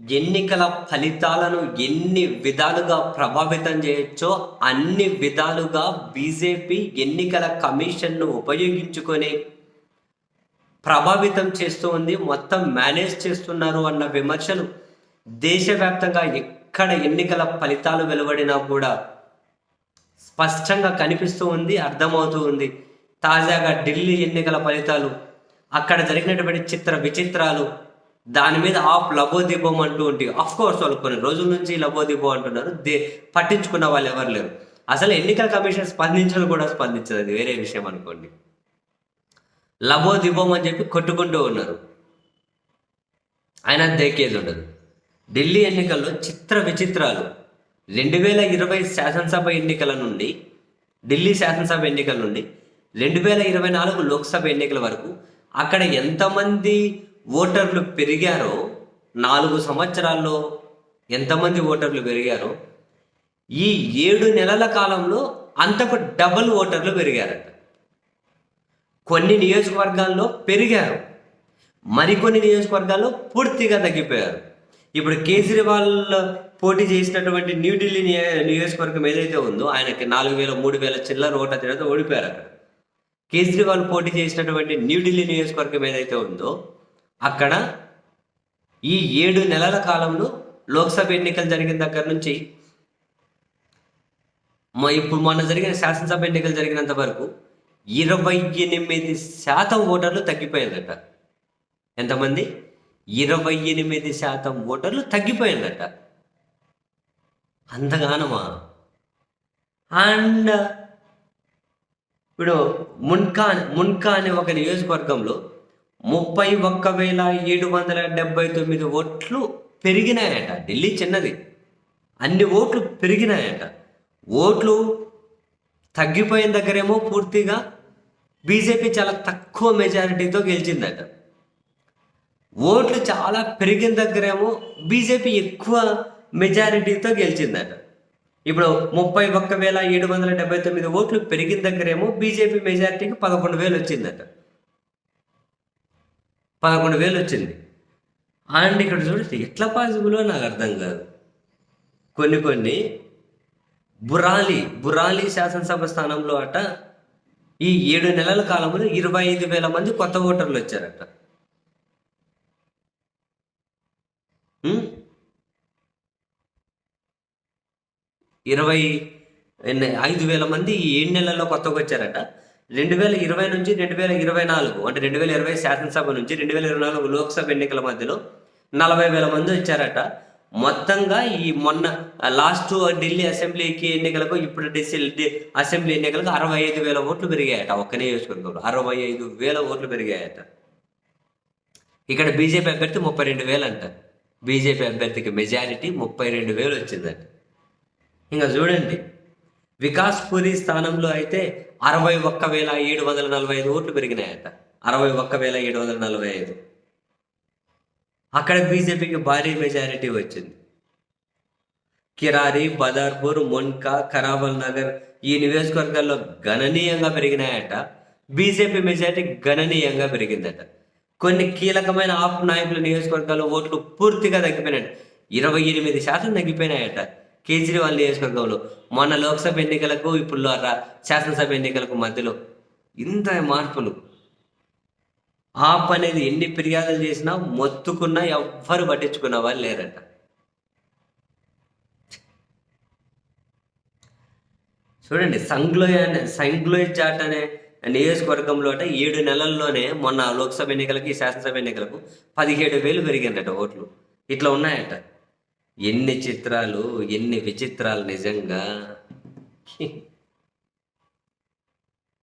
ఎన్నికల ఫలితాలను ఎన్ని విధాలుగా ప్రభావితం చేయొచ్చో అన్ని విధాలుగా బీజేపీ ఎన్నికల కమిషన్ను ఉపయోగించుకొని ప్రభావితం చేస్తూ ఉంది మొత్తం మేనేజ్ చేస్తున్నారు అన్న విమర్శలు దేశవ్యాప్తంగా ఎక్కడ ఎన్నికల ఫలితాలు వెలువడినా కూడా స్పష్టంగా కనిపిస్తూ ఉంది అర్థమవుతూ ఉంది. తాజాగా ఢిల్లీ ఎన్నికల ఫలితాలు అక్కడ జరిగినటువంటి చిత్ర విచిత్రాలు దాని మీద ఆఫ్ లబోదీపం అంటూ ఉంటే అఫ్ కోర్స్ వాళ్ళు కొన్ని రోజుల నుంచి లబోదీపం అంటున్నారు. దే పట్టించుకున్న వాళ్ళు ఎవరు లేరు. అసలు ఎన్నికల కమిషన్ స్పందించడం కూడా స్పందించదు. అది వేరే విషయం అనుకోండి. లబోదిబోం అని చెప్పి కొట్టుకుంటూ ఉన్నారు. ఆయన దేకేది ఉండదు. ఢిల్లీ ఎన్నికల్లో చిత్ర విచిత్రాలు. రెండు వేల ఇరవై శాసనసభ ఎన్నికల నుండి ఢిల్లీ శాసనసభ ఎన్నికల నుండి రెండు వేల ఇరవై నాలుగు లోక్సభ ఎన్నికల వరకు అక్కడ ఎంతమంది ఓటర్లు పెరిగారో నాలుగు సంవత్సరాల్లో ఎంతమంది ఓటర్లు పెరిగారో ఈ ఏడు నెలల కాలంలో అంతకు డబల్ ఓటర్లు పెరిగారట. కొన్ని నియోజకవర్గాల్లో పెరిగారు. మరికొన్ని నియోజకవర్గాల్లో పూర్తిగా తగ్గిపోయారు. ఇప్పుడు కేజ్రీవాల్ పోటీ చేసినటువంటి న్యూఢిల్లీ నియోజకవర్గం ఏదైతే ఉందో ఆయనకి నాలుగు వేల మూడు వేల చిల్లర ఓట తర్వాత ఓడిపోయారు అక్కడ కేజ్రీవాల్ పోటీ చేసినటువంటి న్యూఢిల్లీ నియోజకవర్గం ఏదైతే ఉందో అక్కడ ఈ ఏడు నెలల కాలంలో లోక్సభ ఎన్నికలు జరిగిన దగ్గర నుంచి ఇప్పుడు మొన్న జరిగిన శాసనసభ ఎన్నికలు జరిగినంత వరకు ఇరవై ఎనిమిది శాతం ఓటర్లు తగ్గిపోయిందట ఎంతమంది? ఇరవై ఎనిమిది శాతం ఓటర్లు తగ్గిపోయిందట అంతగానమా? అండ్ ఇప్పుడు మున్కా మున్కా అనే ఒక నియోజకవర్గంలో ముప్పై ఒక్క వేల ఏడు వందల డెబ్బై తొమ్మిది ఓట్లు పెరిగినాయట. ఢిల్లీ చిన్నది. అన్ని ఓట్లు పెరిగినాయట. ఓట్లు తగ్గిపోయిన దగ్గరేమో పూర్తిగా బీజేపీ చాలా తక్కువ మెజారిటీతో గెలిచిందట. ఓట్లు చాలా పెరిగిన దగ్గరేమో బీజేపీ ఎక్కువ మెజారిటీతో గెలిచిందట. ఇప్పుడు ముప్పై ఒక్క వేల ఏడు వందల డెబ్బై తొమ్మిది ఓట్లు పెరిగిన దగ్గరేమో బీజేపీ మెజారిటీకి పదకొండు వేలు వచ్చిందట పదకొండు వేలు వచ్చింది. అండ్ ఇక్కడ చూడండి ఎట్లా పాసిబులో నాకు అర్థం కాదు. కొన్ని కొన్ని బురాలి బురాలి శాసనసభ స్థానంలో అట ఈ ఏడు నెలల కాలంలో ఇరవై ఐదు వేల మంది కొత్త ఓటర్లు వచ్చారట. ఇరవై ఐదు వేల మంది ఈ ఏడు నెలల్లో కొత్తగా వచ్చారట. రెండు వేల ఇరవై నుంచి రెండు వేల ఇరవై నాలుగు అంటే రెండు వేల ఇరవై శాసనసభ నుంచి రెండు వేల ఇరవై నాలుగు లోక్సభ ఎన్నికల మధ్యలో నలభై వేల మంది వచ్చారట. మొత్తంగా ఈ మొన్న లాస్ట్ ఢిల్లీ అసెంబ్లీకి ఎన్నికలకు ఇప్పుడు ఢిల్లీ అసెంబ్లీ ఎన్నికలకు అరవై ఐదు వేల ఓట్లు పెరిగాయట ఒక్క నియోజకవర్గంలో. అరవై ఐదు వేల ఓట్లు పెరిగాయట. ఇక్కడ బీజేపీ అభ్యర్థి ముప్పై రెండు వేలు అంట. బీజేపీ అభ్యర్థికి మెజారిటీ ముప్పై రెండు వేలు వచ్చిందంట. ఇంకా చూడండి వికాస్ పూరి స్థానంలో అయితే అరవై ఒక్క వేల ఏడు వందల నలభై ఐదు ఓట్లు పెరిగినాయట. అరవై ఒక్క వేల ఏడు వందల నలభై ఐదు. అక్కడ బీజేపీకి భారీ మెజారిటీ వచ్చింది. కిరారి బదార్పూర్ మొన్కా కరావల్ నగర్ ఈ నియోజకవర్గాల్లో గణనీయంగా పెరిగినాయట. బీజేపీ మెజారిటీ గణనీయంగా పెరిగిందట. కొన్ని కీలకమైన ఆప్ నాయకుల నియోజకవర్గాల్లో ఓట్లు పూర్తిగా తగ్గిపోయినాయి ఇరవై ఎనిమిది శాతం తగ్గిపోయినాయట. కేజ్రీవాల్ నియోజకవర్గంలో మొన్న లోక్సభ ఎన్నికలకు ఇప్పుడు రా- శాసనసభ ఎన్నికలకు మధ్యలో ఇంత మార్పులు. ఆప్ అనేది ఎన్ని ఫిర్యాదులు చేసినా మొత్తుకున్నా ఎవ్వరు పట్టించుకున్న వాళ్ళు లేరట. చూడండి సంగ్లోయ్ అనే సంగ్లోయ్ చాట్ అనే నియోజకవర్గంలో అంటే ఏడు నెలల్లోనే మొన్న లోక్సభ ఎన్నికలకి శాసనసభ ఎన్నికలకు పదిహేడు వేలు పెరిగిందట ఓట్లు. ఇట్లా ఉన్నాయట. ఎన్ని చిత్రాలు ఎన్ని విచిత్రాలు నిజంగా?